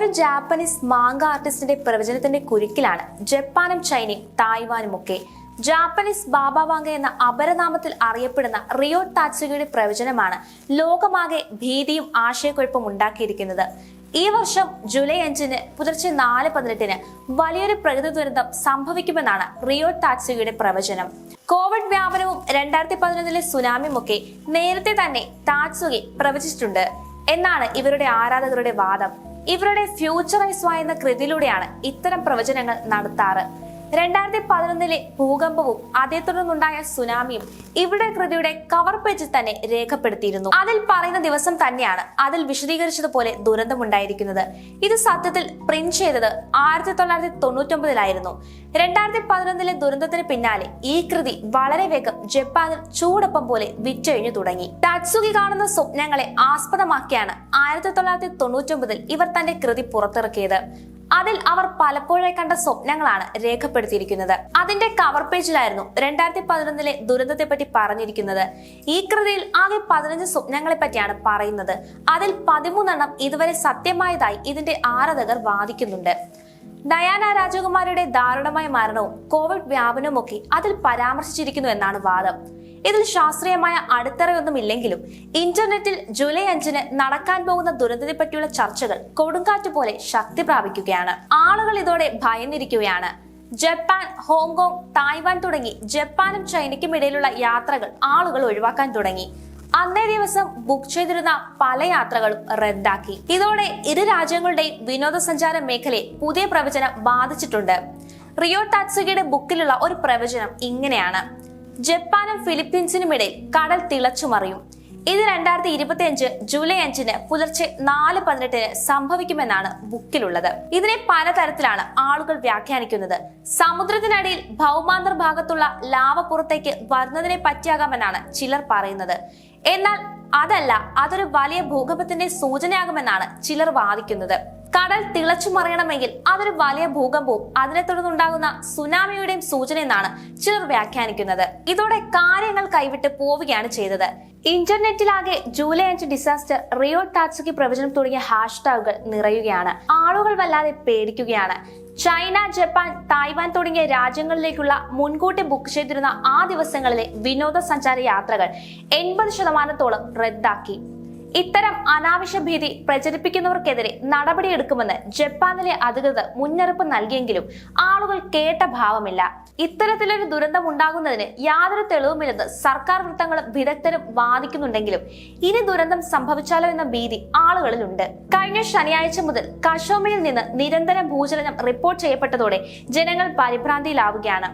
ഒരു Japanese manga ആർട്ടിസ്റ്റിന്റെ പ്രവചനത്തിന്റെ കുരുക്കിലാണ് ജപ്പാനും ചൈനയും തായ്വാനും ഒക്കെ ജാപ്പനീസ് ബാബ വാങ്ക എന്ന അപരനാമത്തിൽ അറിയപ്പെടുന്ന റിയോ താച്ചുകയുടെ പ്രവചനമാണ് ലോകമാകെ ഭീതിയും ആശയക്കുഴപ്പം ഉണ്ടാക്കിയിരിക്കുന്നത്. ഈ വർഷം ജൂലൈ അഞ്ചിന് പുലർച്ചെ നാല് പതിനെട്ടിന് വലിയൊരു പ്രകൃതി ദുരന്തം സംഭവിക്കുമെന്നാണ് റിയോ താച്ചുകയുടെ പ്രവചനം. കോവിഡ് വ്യാപനവും രണ്ടായിരത്തി പതിനൊന്നിലെ സുനാമിയും ഒക്കെ നേരത്തെ തന്നെ താച്ചുകെ പ്രവചിച്ചിട്ടുണ്ട്. എന്നാണ് ഇവരുടെ ആരാധകരുടെ വാദം. ഇവരുടെ ഫ്യൂച്ചറൈസ് വാ എന്ന കൃതിയിലൂടെയാണ് ഇത്തരം പ്രവചനങ്ങൾ നടത്താറ്. രണ്ടായിരത്തി പതിനൊന്നിലെ ഭൂകമ്പവും അതേ തുടർന്നുണ്ടായ സുനാമിയും ഇവിടെ കൃതിയുടെ കവർ പേജിൽ തന്നെ രേഖപ്പെടുത്തിയിരുന്നു. അതിൽ പറയുന്ന ദിവസം തന്നെയാണ് അതിൽ വിശദീകരിച്ചതുപോലെ ദുരന്തമുണ്ടായിരിക്കുന്നത്. ഇത് സത്യത്തിൽ പ്രിന്റ് ചെയ്തത് ആയിരത്തി തൊള്ളായിരത്തി തൊണ്ണൂറ്റൊമ്പതിലായിരുന്നു. രണ്ടായിരത്തി പതിനൊന്നിലെ ദുരന്തത്തിന് പിന്നാലെ ഈ കൃതി വളരെ വേഗം ജപ്പാനിൽ ചൂടൊപ്പം പോലെ വിറ്റഴിഞ്ഞു തുടങ്ങി. ടാറ്റ്സുഗി കാണുന്ന സ്വപ്നങ്ങളെ ആസ്പദമാക്കിയാണ് ആയിരത്തി തൊള്ളായിരത്തി തൊണ്ണൂറ്റൊമ്പതിൽ ഇവർ തന്റെ കൃതി പുറത്തിറക്കിയത്. അതിൽ അവർ പലപ്പോഴായി കണ്ട സ്വപ്നങ്ങളാണ് രേഖപ്പെടുത്തിയിരിക്കുന്നത്. അതിന്റെ കവർ പേജിലായിരുന്നു രണ്ടായിരത്തി പതിനൊന്നിലെ ദുരന്തത്തെ പറ്റി പറഞ്ഞിരിക്കുന്നത്. ഈ കൃതിയിൽ ആകെ പതിനഞ്ച് സ്വപ്നങ്ങളെ പറ്റിയാണ് പറയുന്നത്. അതിൽ പതിമൂന്നെണ്ണം ഇതുവരെ സത്യമായതായി ഇതിന്റെ ആരാധകർ വാദിക്കുന്നുണ്ട്. ഡയാന രാജകുമാരിയുടെ ദാരുണമായ മരണവും കോവിഡ് വ്യാപനവും ഒക്കെ അതിൽ പരാമർശിച്ചിരിക്കുന്നു എന്നാണ് വാദം. ഇതിൽ ശാസ്ത്രീയമായ അടിത്തറയൊന്നും ഇല്ലെങ്കിലും ഇന്റർനെറ്റിൽ ജൂലൈ അഞ്ചിന് നടക്കാൻ പോകുന്ന ദുരന്തത്തെ പറ്റിയുള്ള ചർച്ചകൾ കൊടുങ്കാറ്റ് പോലെ ശക്തി പ്രാപിക്കുകയാണ്. ആളുകൾ ഇതോടെ ഭയന്നിരിക്കുകയാണ്. ജപ്പാൻ ഹോങ്കോങ് തായ്വാൻ തുടങ്ങി ജപ്പാനും ചൈനയ്ക്കും ഇടയിലുള്ള യാത്രകൾ ആളുകൾ ഒഴിവാക്കാൻ തുടങ്ങി. അന്നേ ദിവസം ബുക്ക് ചെയ്തിരുന്ന പല യാത്രകളും റദ്ദാക്കി. ഇതോടെ ഇരു രാജ്യങ്ങളുടെയും വിനോദസഞ്ചാര മേഖലയെ പുതിയ പ്രവചനം ബാധിച്ചിട്ടുണ്ട്. റിയോ ടാക്സിയുടെ ബുക്കിലുള്ള ഒരു പ്രവചനം ഇങ്ങനെയാണ്. ജപ്പാനും ഫിലിപ്പീൻസിനും ഇടയിൽ കടൽ തിളച്ചുമറിയും. ഇത് രണ്ടായിരത്തി ഇരുപത്തി അഞ്ച് ജൂലൈ അഞ്ചിന് പുലർച്ചെ നാല് പതിനെട്ടിന് സംഭവിക്കുമെന്നാണ് ബുക്കിലുള്ളത്. ഇതിനെ പലതരത്തിലാണ് ആളുകൾ വ്യാഖ്യാനിക്കുന്നത്. സമുദ്രത്തിനടിയിൽ ഭൗമാന്തർ ഭാഗത്തുള്ള ലാവ പുറത്തേക്ക് വരുന്നതിനെ പറ്റിയാകാമെന്നാണ് ചിലർ പറയുന്നത്. എന്നാൽ അതല്ല അതൊരു വലിയ ഭൂകമ്പത്തിന്റെ സൂചനയാകുമെന്നാണ് ചിലർ വാദിക്കുന്നത്. കടൽ തിളച്ചു മറിയണമെങ്കിൽ അതൊരു വലിയ ഭൂകമ്പവും അതിനെ തുടർന്നുണ്ടാകുന്ന സുനാമിയുടെയും സൂചന എന്നാണ് ചിലർ വ്യാഖ്യാനിക്കുന്നത്. ഇതോടെ കാര്യങ്ങൾ കൈവിട്ട് പോവുകയാണ് ചെയ്തത്. ഇന്റർനെറ്റിലാകെ ജൂലൈ അഞ്ച് ഡിസാസ്റ്റർ റിയോ ടാറ്റ്സുക്കി പ്രവചനം തുടങ്ങിയ ഹാഷ്ടാഗുകൾ നിറയുകയാണ്. ആളുകൾ വല്ലാതെ പേടിക്കുകയാണ്. ചൈന ജപ്പാൻ തായ്വാൻ തുടങ്ങിയ രാജ്യങ്ങളിലേക്കുള്ള മുൻകൂട്ടി ബുക്ക് ചെയ്തിരുന്ന ആ ദിവസങ്ങളിലെ വിനോദസഞ്ചാര യാത്രകൾ എൺപത് ശതമാനത്തോളം റദ്ദാക്കി. ഇത്തരം അനാവശ്യ ഭീതി പ്രചരിപ്പിക്കുന്നവർക്കെതിരെ നടപടിയെടുക്കുമെന്ന് ജപ്പാനിലെ അധികൃതർ മുന്നറിയിപ്പ് നൽകിയെങ്കിലും ആളുകൾ കേട്ട ഭാവമില്ല. ഇത്തരത്തിലൊരു ദുരന്തം ഉണ്ടാകുന്നതിന് യാതൊരു തെളിവുമില്ലെന്ന് സർക്കാർ വൃത്തങ്ങളും വിദഗ്ധരും വാദിക്കുന്നുണ്ടെങ്കിലും ഇനി ദുരന്തം സംഭവിച്ചാലോ എന്ന ഭീതി ആളുകളിലുണ്ട്. കഴിഞ്ഞ ശനിയാഴ്ച മുതൽ കശോമിയിൽ നിന്ന് നിരന്തരം ഭൂചലനം റിപ്പോർട്ട് ചെയ്യപ്പെട്ടതോടെ ജനങ്ങൾ പരിഭ്രാന്തിയിലാവുകയാണ്.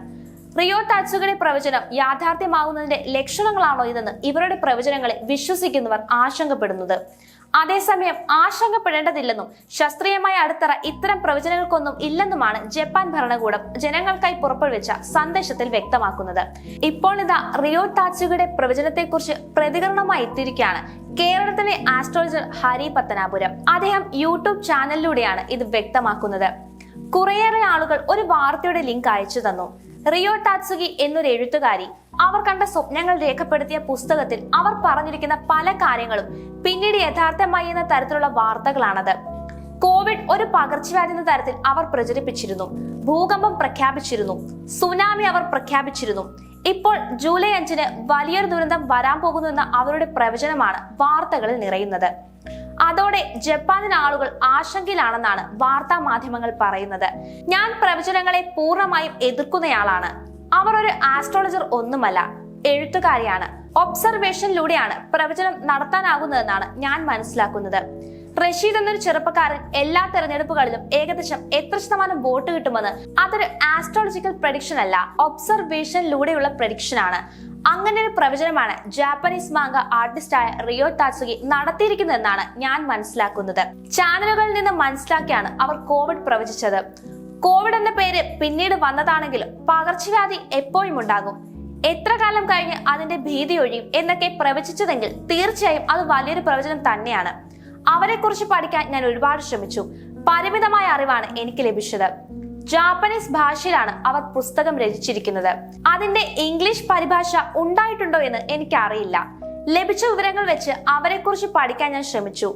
റിയോ ടാച്ചുകളുടെ പ്രവചനം യാഥാർത്ഥ്യമാകുന്നതിന്റെ ലക്ഷണങ്ങളാണോ ഇതെന്ന് ഇവരുടെ പ്രവചനങ്ങളെ വിശ്വസിക്കുന്നവർ ആശങ്കപ്പെടുന്നത്. അതേസമയം ആശങ്കപ്പെടേണ്ടതില്ലെന്നും ശാസ്ത്രീയമായ അടിത്തറ ഇത്തരം പ്രവചനങ്ങൾക്കൊന്നും ഇല്ലെന്നുമാണ് ജപ്പാൻ ഭരണകൂടം ജനങ്ങൾക്കായി പുറപ്പെടുവിച്ച സന്ദേശത്തിൽ വ്യക്തമാക്കുന്നത്. ഇപ്പോൾ ഇതാ റിയോ ടാറ്റ്സുകളുടെ പ്രവചനത്തെക്കുറിച്ച് പ്രതികരണമായി എത്തിയിരിക്കുകയാണ് കേരളത്തിലെ ആസ്ട്രോളജർ ഹരി പത്തനാപുരം. അദ്ദേഹം യൂട്യൂബ് ചാനലിലൂടെയാണ് ഇത് വ്യക്തമാക്കുന്നത്. കുറേയേറെ ആളുകൾ ഒരു വാർത്തയുടെ ലിങ്ക് അയച്ചു തന്നു. റിയോ ടാറ്റ്സുഗി എന്നൊരു എഴുത്തുകാരി. അവർ കണ്ട സ്വപ്നങ്ങൾ രേഖപ്പെടുത്തിയ പുസ്തകത്തിൽ അവർ പറഞ്ഞിരിക്കുന്ന പല കാര്യങ്ങളും പിന്നീട് യഥാർത്ഥമായി എന്ന തരത്തിലുള്ള വാർത്തകളാണത്. കോവിഡ് ഒരു പകർച്ചവ്യാധി എന്ന തരത്തിൽ അവർ പ്രചരിപ്പിച്ചിരുന്നു. ഭൂകമ്പം പ്രഖ്യാപിച്ചിരുന്നു. സുനാമി അവർ പ്രഖ്യാപിച്ചിരുന്നു. ഇപ്പോൾ ജൂലൈ അഞ്ചിന് വലിയൊരു ദുരന്തം വരാൻ പോകുന്നു എന്ന അവരുടെ പ്രവചനമാണ് വാർത്തകളിൽ നിറയുന്നത്. അതോടെ ജപ്പാനിലെ ആളുകൾ ആശങ്കയിലാണെന്നാണ് വാർത്താ മാധ്യമങ്ങൾ പറയുന്നത്. ഞാൻ പ്രവചനങ്ങളെ പൂർണമായും എതിർക്കുന്നയാളാണ്. അവർ ഒരു ആസ്ട്രോളജർ ഒന്നുമല്ല എഴുത്തുകാരിയാണ്. ഒബ്സർവേഷനിലൂടെയാണ് പ്രവചനം നടത്താനാകുന്നതെന്നാണ് ഞാൻ മനസ്സിലാക്കുന്നത്. റഷീദ് എന്നൊരു ചെറുപ്പക്കാരൻ എല്ലാ തെരഞ്ഞെടുപ്പുകളിലും ഏകദേശം എത്ര ശതമാനം വോട്ട് കിട്ടുമെന്ന് അതൊരു ആസ്ട്രോളജിക്കൽ പ്രഡിക്ഷൻ അല്ല ഒബ്സർവേഷനിലൂടെയുള്ള പ്രഡിക്ഷൻ ആണ്. അങ്ങനെ ഒരു പ്രവചനമാണ് ജാപ്പനീസ് മാങ്ക ആർട്ടിസ്റ്റായ റിയോ ടാറ്റ്സുഗി നടത്തിയിരിക്കുന്നതെന്നാണ് ഞാൻ മനസ്സിലാക്കുന്നത്. ചാനലുകളിൽ നിന്ന് മനസ്സിലാക്കിയാണ് അവർ കോവിഡ് പ്രവചിച്ചത്. കോവിഡ് എന്ന പേര് പിന്നീട് വന്നതാണെങ്കിലും പകർച്ചവ്യാധി എപ്പോഴും ഉണ്ടാകും. എത്ര കാലം കഴിഞ്ഞ് അതിന്റെ ഭീതി ഒഴിയും എന്നൊക്കെ പ്രവചിച്ചതെങ്കിൽ തീർച്ചയായും അത് വലിയൊരു പ്രവചനം തന്നെയാണ്. അവരെക്കുറിച്ച് പഠിക്കാൻ ഞാൻ ഒരുപാട് ശ്രമിച്ചു. പരിമിതമായ അറിവാണ് എനിക്ക് ലഭിച്ചത്. ജാപ്പനീസ് ഭാഷയിലാണ് അവർ പുസ്തകം രചിച്ചിരിക്കുന്നത്. അതിന്റെ ഇംഗ്ലീഷ് പരിഭാഷ ഉണ്ടായിട്ടുണ്ടോ എന്ന് എനിക്കറിയില്ല. ലഭിച്ച വിവരങ്ങൾ വെച്ച് അവരെക്കുറിച്ച് പഠിക്കാൻ ഞാൻ ശ്രമിച്ചു.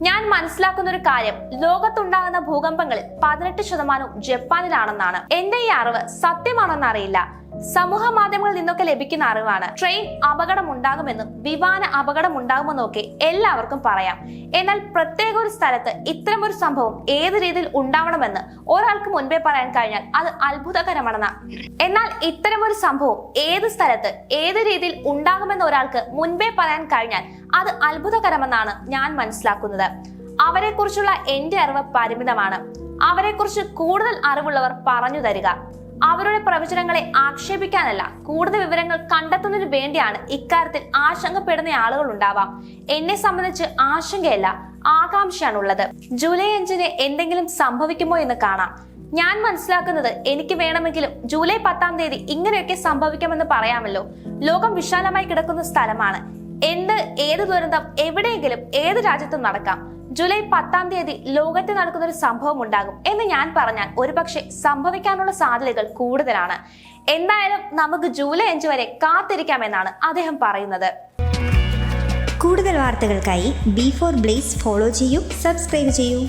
ഞാൻ മനസ്സിലാക്കുന്ന ഒരു കാര്യം ലോകത്തുണ്ടാകുന്ന ഭൂകമ്പങ്ങളിൽ പതിനെട്ട് ശതമാനവും ജപ്പാനിലാണെന്നാണ്. എന്റെ ഈ അറിവ് സത്യമാണെന്ന് അറിയില്ല സമൂഹ മാധ്യമങ്ങളിൽ നിന്നൊക്കെ ലഭിക്കുന്ന അറിവാണ്. ട്രെയിൻ അപകടം ഉണ്ടാകുമെന്നും വിമാന അപകടം ഉണ്ടാകുമെന്നും ഒക്കെ എല്ലാവർക്കും പറയാം. എന്നാൽ പ്രത്യേക ഒരു സ്ഥലത്ത് ഇത്തരമൊരു സംഭവം ഏത് രീതിയിൽ ഉണ്ടാവണമെന്ന് ഒരാൾക്ക് മുൻപേ പറയാൻ കഴിഞ്ഞാൽ അത് അത്ഭുതകരമാണെന്ന. എന്നാൽ ഇത്തരമൊരു സംഭവം ഏത് സ്ഥലത്ത് ഏത് രീതിയിൽ ഉണ്ടാകുമെന്ന് ഒരാൾക്ക് മുൻപേ പറയാൻ കഴിഞ്ഞാൽ അത് അത്ഭുതകരമെന്നാണ് ഞാൻ മനസ്സിലാക്കുന്നത്. അവരെക്കുറിച്ചുള്ള എന്റെ അറിവ് പരിമിതമാണ്. അവരെക്കുറിച്ച് കൂടുതൽ അറിവുള്ളവർ പറഞ്ഞു തരിക. അവരുടെ പ്രവചനങ്ങളെ ആക്ഷേപിക്കാനല്ല കൂടുതൽ വിവരങ്ങൾ കണ്ടെത്തുന്നതിന് വേണ്ടിയാണ് ഇക്കാര്യത്തിൽ ആശങ്കപ്പെടുന്ന ആളുകൾ ഉണ്ടാവാം. എന്നെ സംബന്ധിച്ച് ആശങ്കയല്ല ആകാംക്ഷയാണുള്ളത്. ജൂലൈ അഞ്ചിന് എന്തെങ്കിലും സംഭവിക്കുമോ എന്ന് കാണാം. ഞാൻ മനസ്സിലാക്കുന്നത് എനിക്ക് വേണമെങ്കിലും ജൂലൈ പത്താം തീയതി ഇങ്ങനെയൊക്കെ സംഭവിക്കുമെന്ന് പറയാമല്ലോ. ലോകം വിശാലമായി കിടക്കുന്ന സ്ഥലമാണ്. എന്ത് ഏത് ദുരന്തം എവിടെയെങ്കിലും ഏത് രാജ്യത്തും നടക്കാം. ജൂലൈ പത്താം തീയതി ലോകത്ത് നടക്കുന്ന ഒരു സംഭവം ഉണ്ടാകും എന്ന് ഞാൻ പറഞ്ഞാൽ ഒരുപക്ഷെ സംഭവിക്കാനുള്ള സാധ്യതകൾ കൂടുതലാണ്. എന്തായാലും നമുക്ക് ജൂലൈ അഞ്ച് വരെ കാത്തിരിക്കാമെന്നാണ് അദ്ദേഹം പറയുന്നത്. കൂടുതൽ വാർത്തകൾക്കായി ബി ഫോർ ബ്ലേസ് ഫോളോ ചെയ്യൂ സബ്സ്ക്രൈബ് ചെയ്യൂ.